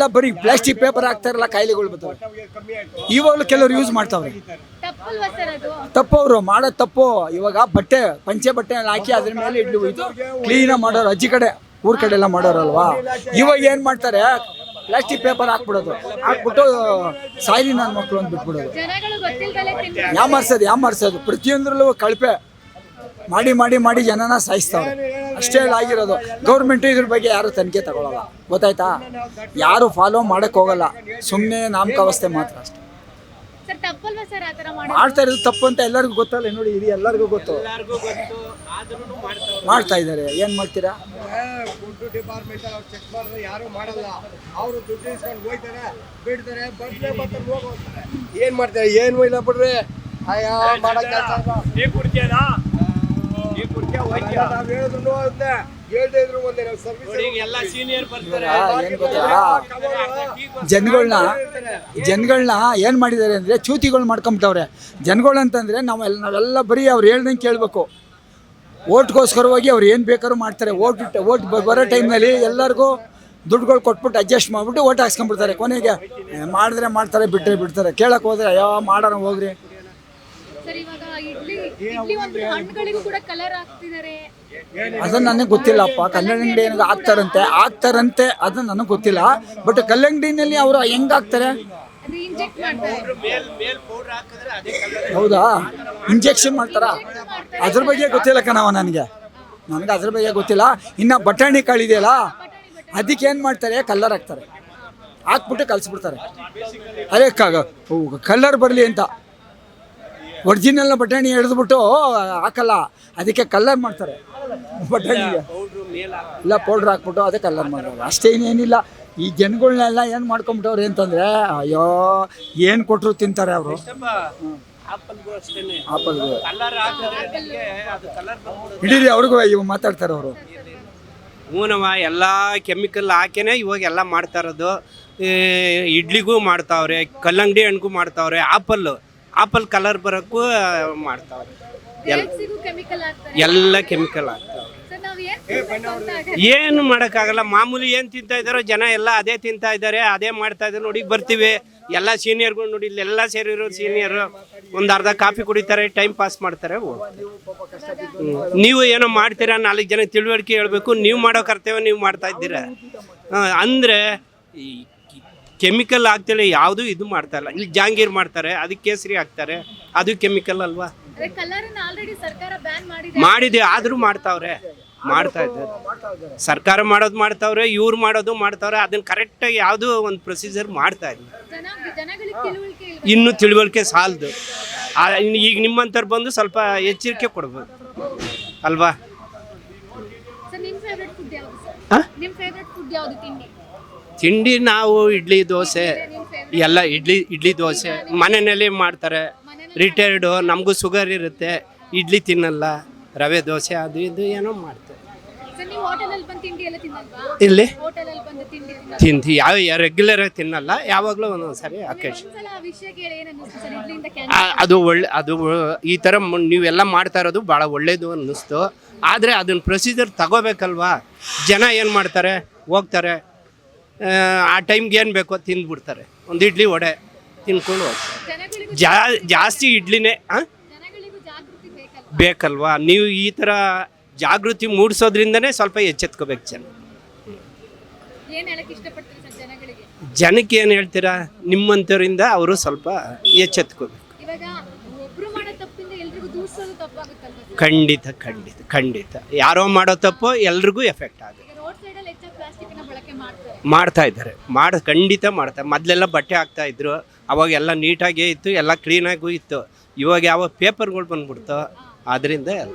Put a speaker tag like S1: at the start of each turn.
S1: ಎಲ್ಲ ಬರೀ plastic paper ಹಾಕ್ತಾರಲ್ಲ ಕಾಯಿಲೆಗಳು ಬರ್ತವೆ. ಇವಾಗಲೂ ಕೆಲವರು ಯೂಸ್ ಮಾಡ್ತಾವ್ರೆ.
S2: ಮಾಡೋ
S1: ತಪ್ಪು ಅವರು ಮಾಡೋದು ತಪ್ಪು. ಇವಾಗ ಬಟ್ಟೆ ಪಂಚೆ ಬಟ್ಟೆ ಹಾಕಿ ಅದ್ರ ಮೇಲೆ ಇಡ್ಲಿ ಹೋಯ್ತು. ಕ್ಲೀನಾಗಿ ಮಾಡೋರು ಅಜ್ಜಿ ಕಡೆ ಊರ್ ಕಡೆ ಎಲ್ಲ ಮಾಡೋರಲ್ವಾ? ಇವಾಗ ಏನು ಮಾಡ್ತಾರೆ? ಪ್ಲಾಸ್ಟಿಕ್ ಪೇಪರ್ ಹಾಕ್ಬಿಡೋದು. ಹಾಕ್ಬಿಟ್ಟು ಸಾಯಿಲಿ ನನ್ನ ಮಕ್ಕಳು ಅಂತ ಬಿಟ್ಬಿಡೋದು. ಯಾಮಾರ್ಸೋದು ಯಾಮಾರ್ಸೋದು ಪ್ರತಿಯೊಂದ್ರಲ್ಲೂ ಕಳಪೆ. ಮಾಡಿ ಮಾಡಿ ಮಾಡಿ ಜನನ ಸಾಯಿಸ್ತಾವ್ರೆ. ಅಷ್ಟೇ ಅಲ್ಲ ಆಗಿರೋದು. ಗೌರ್ಮೆಂಟು ಇದ್ರ ಬಗ್ಗೆ ಯಾರು ತನಿಖೆ ತಗೊಳಲ್ಲ. ಗೊತ್ತಾಯ್ತಾ? ಯಾರು ಫಾಲೋ ಮಾಡಕ್ ಹೋಗಲ್ಲ. ಸುಮ್ಮನೆ ನಾಮಕಾವಸ್ಥೆ ಮಾತ್ರ ಅಷ್ಟೇ.
S2: ಸರ್ ತಪ್ಪಲ್ವಾ ಸರ್ ಆತರ ಮಾಡೋದು?
S1: ಮಾಡ್ತಾ ಇರೋದು ತಪ್ಪು ಅಂತ ಎಲ್ಲರಿಗೂ ಗೊತ್ತಲ್ಲ. ನೋಡಿ ಇದು ಎಲ್ಲರಿಗೂ ಗೊತ್ತು. ಮಾಡ್ತಾ ಇದ್ದಾರೆ. ಏನು ಮಾಡ್ತೀರಾ?
S3: ಫುಡ್ ಡಿಪಾರ್ಟ್ಮೆಂಟ್ ಅವ್ರು ಚೆಕ್ ಮಾಡಿದ್ರೆ ಯಾರು ಮಾಡಲ್ಲ. ಅವರು ದುಡ್ಡು ಇಸ್ಕೊಂಡು ಹೋಯ್ತಾರೆ ಬಿಡ್ತಾರೆ ಬಂದ್ರೆ ಬರ್ತಾರೆ ಹೋಗ್ತಾರೆ ಏನ್ ಮಾಡ್ತಾರೆ? ಏನು ಇಲ್ಲ ಬಿಡ್ರಿ. ಅಯ್ಯೋ ಮಾಡೋ ಕೆಲಸ ನಾವ್ ಹೇಳಿದ್ರು ಒಂದೇ. ಹೇಳ್ದೇ ಇದ್ರು ಒಂದೇ ನಾವು ಸರ್ವಿಸ್
S4: ಎಲ್ಲ ಸೀನಿಯರ್ ಬರ್ತಾರೆ.
S1: ಏನು ಗೊತ್ತಾ? ಜನಗಳನ್ನ ಜನಗಳನ್ನ ಏನು ಮಾಡಿದ್ದಾರೆ ಅಂದರೆ ಚೂತಿಗಳು ಮಾಡ್ಕೊಂಬಿಟ್ಟವ್ರೆ. ಜನಗಳು ಅಂತಂದರೆ ನಾವೆಲ್ಲ ನಾವೆಲ್ಲ ಬರೀ ಅವ್ರು ಹೇಳ್ದಂಗೆ ಕೇಳಬೇಕು. ಓಟ್ಗೋಸ್ಕರವಾಗಿ ಅವ್ರು ಏನು ಬೇಕಾದ್ರೂ ಮಾಡ್ತಾರೆ. ಓಟ್ ಓಟ್ ಬರೋ ಟೈಮ್ನಲ್ಲಿ ಎಲ್ಲರಿಗೂ ದುಡ್ಡುಗಳು ಕೊಟ್ಬಿಟ್ಟು ಅಡ್ಜಸ್ಟ್ ಮಾಡಿಬಿಟ್ಟು ಓಟ್ ಹಾಕ್ಸ್ಕೊಂಡ್ಬಿಡ್ತಾರೆ ಕೊನೆಗೆ ಮಾಡಿದ್ರೆ ಮಾಡ್ತಾರೆ ಬಿಟ್ಟರೆ ಬಿಡ್ತಾರೆ. ಕೇಳಕ್ಕೆ ಹೋದ್ರೆ ಯಾವ ಮಾಡೋಣ ಹೋಗ್ರಿ.
S2: ಇಡ್ಲಿ ಇಡ್ಲಿ ಒಂದು ಹಣ್ಣುಗಳಿಗೂ ಕೂಡ ಕಲರ್ ಹಾಕ್ತಿದ್ದಾರೆ.
S1: ಅದನ್ನ ನನಗೆ ಗೊತ್ತಿಲ್ಲಪ್ಪ. ಕಲ್ಲಂಗಡಿ ಏನಾದ್ರು ಹಾಕ್ತಾರಂತೆ? ಹಾಕ್ತಾರಂತೆ. ಅದು ನನಗೆ ಗೊತ್ತಿಲ್ಲ. ಬಟ್ ಕಲ್ಲಂಗಡಿನಲ್ಲಿ ಅವರು ಹೆಂಗ್ ಹಾಕ್ತಾರೆ?
S2: ಇಂಜೆಕ್ಟ್ ಮಾಡ್ತಾರೆ.
S4: ಮೇಲ್ ಮೇಲ್ ಪೌಡರ್ ಹಾಕಿದ್ರೆ ಅದೇ ಕಲರ್
S1: ಹೌದಾ? ಇಂಜೆಕ್ಷನ್ ಮಾಡ್ತಾರ? ಅದ್ರ ಬಗ್ಗೆ ಗೊತ್ತಿಲ್ಲ ಕಣವ ನನಗೆ. ನನಗೆ ಅದ್ರ ಬಗ್ಗೆ ಗೊತ್ತಿಲ್ಲ. ಇನ್ನು ಬಟಾಣಿ ಕಾಳಿದೆಯಲ್ಲ ಅದಕ್ಕೆ ಏನು ಮಾಡ್ತಾರೆ? ಕಲ್ಲರ್ ಹಾಕ್ತಾರೆ. ಹಾಕ್ಬಿಟ್ಟು ಕಲಿಸ್ಬಿಡ್ತಾರೆ. ಅದೇ ಕಲ್ಲರ್ ಬರಲಿ ಅಂತ. ಒರಿಜಿನಲ್ ಬಟಾಣಿ ಹಿಡಿದ್ಬಿಟ್ಟು ಹಾಕಲ್ಲ. ಅದಕ್ಕೆ ಕಲ್ಲರ್ ಮಾಡ್ತಾರೆ. ಬಟಾಣಿಗೆ ಇಲ್ಲ ಪೌಡ್ರ್ ಹಾಕ್ಬಿಟ್ಟು ಅದೇ ಕಲ್ಲರ್ ಮಾಡೋದು ಅಷ್ಟೇ ಇನ್ನೇನಿಲ್ಲ. ಈ ಜನಗಳನ್ನೆಲ್ಲ ಏನು ಮಾಡ್ಕೊಂಬಿಟ್ಟವ್ರೆ ಅಂತಂದರೆ ಅಯ್ಯೋ ಏನು ಕೊಟ್ಟರು ತಿಂತಾರೆ ಅವರು?
S4: ಆಪಲ್ಗೂ
S1: ಇಡೀ ಅವ್ರಿಗೂ ಇವ್ ಮಾತಾಡ್ತಾರೆ ಅವರು.
S4: ಹೂನವ ಎಲ್ಲ ಕೆಮಿಕಲ್ ಹಾಕಿನೇ ಇವಾಗ ಎಲ್ಲ ಮಾಡ್ತಾ ಇರೋದು. ಇಡ್ಲಿಗೂ ಮಾಡ್ತಾವ್ರೆ ಕಲ್ಲಂಗಡಿ ಹಣ್ಣಿಗೂ ಮಾಡ್ತಾವ್ರೆ ಆಪಲ್ಲು. ಆಪಲ್ ಕಲರ್ ಬರೋಕ್ಕೂ ಮಾಡ್ತಾವೆ ಎಲ್ಲ
S2: ಕೆಮಿಕಲ್ ಆಗ್ತಾವೆ
S4: ಎಲ್ಲ ಕೆಮಿಕಲ್
S2: ಏನ್
S4: ಮಾಡೋಕ್ಕಾಗಲ್ಲ. ಮಾಮೂಲಿ ಏನು ತಿಂತಾ ಇದ್ದಾರೋ ಜನ ಎಲ್ಲ ಅದೇ ತಿಂತಾ ಇದ್ದಾರೆ ಅದೇ ಮಾಡ್ತಾ ಇದ್ದಾರೆ. ನೋಡಿ ಬರ್ತೀವಿ. ಎಲ್ಲ ಸೀನಿಯರ್ಗಳು ನೋಡಿ ಎಲ್ಲ ಸೇರಿರೋ ಸೀನಿಯರು ಒಂದು ಅರ್ಧ ಕಾಫಿ ಕುಡಿತಾರೆ ಟೈಮ್ ಪಾಸ್ ಮಾಡ್ತಾರೆ ನೀವು ಏನೋ ಮಾಡ್ತೀರಾ ನಾಲ್ಕು ಜನ ತಿಳುವಳಿಕೆ ಹೇಳಬೇಕು. ನೀವು ಮಾಡೋ ಕರ್ತವ್ಯ ನೀವು ಮಾಡ್ತಾ ಇದ್ದೀರಾ. ಅಂದರೆ ಅಂದ್ರೆ ಈ ಕೆಮಿಕಲ್ ಆಗ್ತೇಳಿ ಯಾವುದು ಇದು ಮಾಡ್ತಾ ಇಲ್ಲ. ಇಲ್ಲಿ ಜಾಂಗೀರ್ ಮಾಡ್ತಾರೆ ಅದಕ್ಕೆ ಕೇಸರಿ ಹಾಕ್ತಾರೆ ಅದು ಕೆಮಿಕಲ್ ಅಲ್ವಾ?
S2: ಅದೇ ಮಾಡಿದೆ.
S4: ಆದ್ರೂ ಮಾಡ್ತಾವ್ರೆ. ಮಾಡ್ತಾ ಇದ್ದಾರೆ. ಸರ್ಕಾರ ಮಾಡೋದು ಮಾಡ್ತಾವ್ರೆ ಇವ್ರು ಮಾಡೋದು ಮಾಡ್ತಾವ್ರೆ ಅದನ್ನ ಕರೆಕ್ಟಾಗಿ ಯಾವುದೋ ಒಂದು ಪ್ರೊಸೀಜರ್ ಮಾಡ್ತಾ ಇಲ್ಲ ಇನ್ನು ತಿಳುವಳಿಕೆ ಸಾಲದು. ಈಗ ನಿಮ್ಮಂಥವ್ರು ಬಂದು ಸ್ವಲ್ಪ ಎಚ್ಚರಿಕೆ ಕೊಡ್ಬೋದು. ಅಲ್ವಾ?
S2: ತಿಂಡಿ
S4: ನಾವು ಇಡ್ಲಿ ದೋಸೆ ಎಲ್ಲ ಇಡ್ಲಿ ಇಡ್ಲಿ ದೋಸೆ. ಮನೆಯಲ್ಲಿ ಮಾಡ್ತಾರೆ. ರಿಟೈರ್ಡು ನಮಗೂ ಶುಗರ್ ಇರುತ್ತೆ. ಇಡ್ಲಿ ತಿನ್ನಲ್ಲ. ರವೆ ದೋಸೆ ಅದು ಇದು ಏನೋ ಮಾಡ್ತಾರೆ.
S2: ತಿನ್ನಲ್ವಾ?
S4: ಇಲ್ಲಿ ತಿಂತಿ ಯಾವ ರೆಗ್ಯುಲರ್ ಆಗಿ ತಿನ್ನಲ್ಲ. ಯಾವಾಗಲೂ ಒಂದೊಂದು ಸರಿ ಅಕೇಶನ್
S2: ಒಂದ್ಸಲ ಆ ವಿಷಯ ಕೇಳಿ ಏನ್ ಅನ್ನಿಸ್ತು ಸರ್? ಇಡ್ಲಿಯಿಂದ
S4: ಅದು ಒಳ್ಳೆ ಅದು ಈ ಥರ ನೀವೆಲ್ಲ ಮಾಡ್ತಾ ಇರೋದು ಭಾಳ ಒಳ್ಳೇದು ಅನ್ನಿಸ್ತು. ಆದರೆ ಅದನ್ನ ಪ್ರೊಸೀಜರ್ ತಗೋಬೇಕಲ್ವಾ? ಜನ ಏನು ಮಾಡ್ತಾರೆ? ಹೋಗ್ತಾರೆ. ಆ, ಟೈಮ್ಗೆ ಏನು ಬೇಕೋ ತಿಂದ್ಬಿಡ್ತಾರೆ ಒಂದು ಇಡ್ಲಿ ವಡೆ ತಿನ್ಕೊಂಡು ಹೋಗ್ತಾರೆ. ಜಾ ಜಾಸ್ತಿ ಇಡ್ಲಿನೇ ಬೇಕಲ್ವಾ? ನೀವು ಈ ಥರ ಜಾಗೃತಿ ಮೂಡಿಸೋದ್ರಿಂದನೇ ಸ್ವಲ್ಪ ಎಚ್ಚೆತ್ಕೋಬೇಕು ಜನ. ಜನಕ್ಕೆ ಏನು ಹೇಳ್ತೀರಾ? ನಿಮ್ಮಂಥವ್ರಿಂದ ಅವರು ಸ್ವಲ್ಪ ಎಚ್ಚೆತ್ಕೋಬೇಕು. ಖಂಡಿತ ಖಂಡಿತ ಖಂಡಿತ. ಯಾರೋ ಮಾಡೋ ತಪ್ಪು ಎಲ್ರಿಗೂ ಎಫೆಕ್ಟ್ ಆಗುತ್ತೆ. ಮಾಡ್ತಾ ಇದ್ದಾರೆ. ಮಾಡ ಖಂಡಿತ ಮಾಡ್ತಾರೆ. ಮೊದಲೆಲ್ಲ ಬಟ್ಟೆ ಹಾಕ್ತಾ ಇದ್ರು. ಅವಾಗ ಎಲ್ಲ ನೀಟಾಗೇ ಇತ್ತು ಎಲ್ಲ ಕ್ಲೀನಾಗೂ ಇತ್ತು. ಇವಾಗ ಯಾವ ಪೇಪರ್ಗಳು ಬಂದ್ಬಿಡ್ತು ಆದ್ದರಿಂದ ಎಲ್ಲ.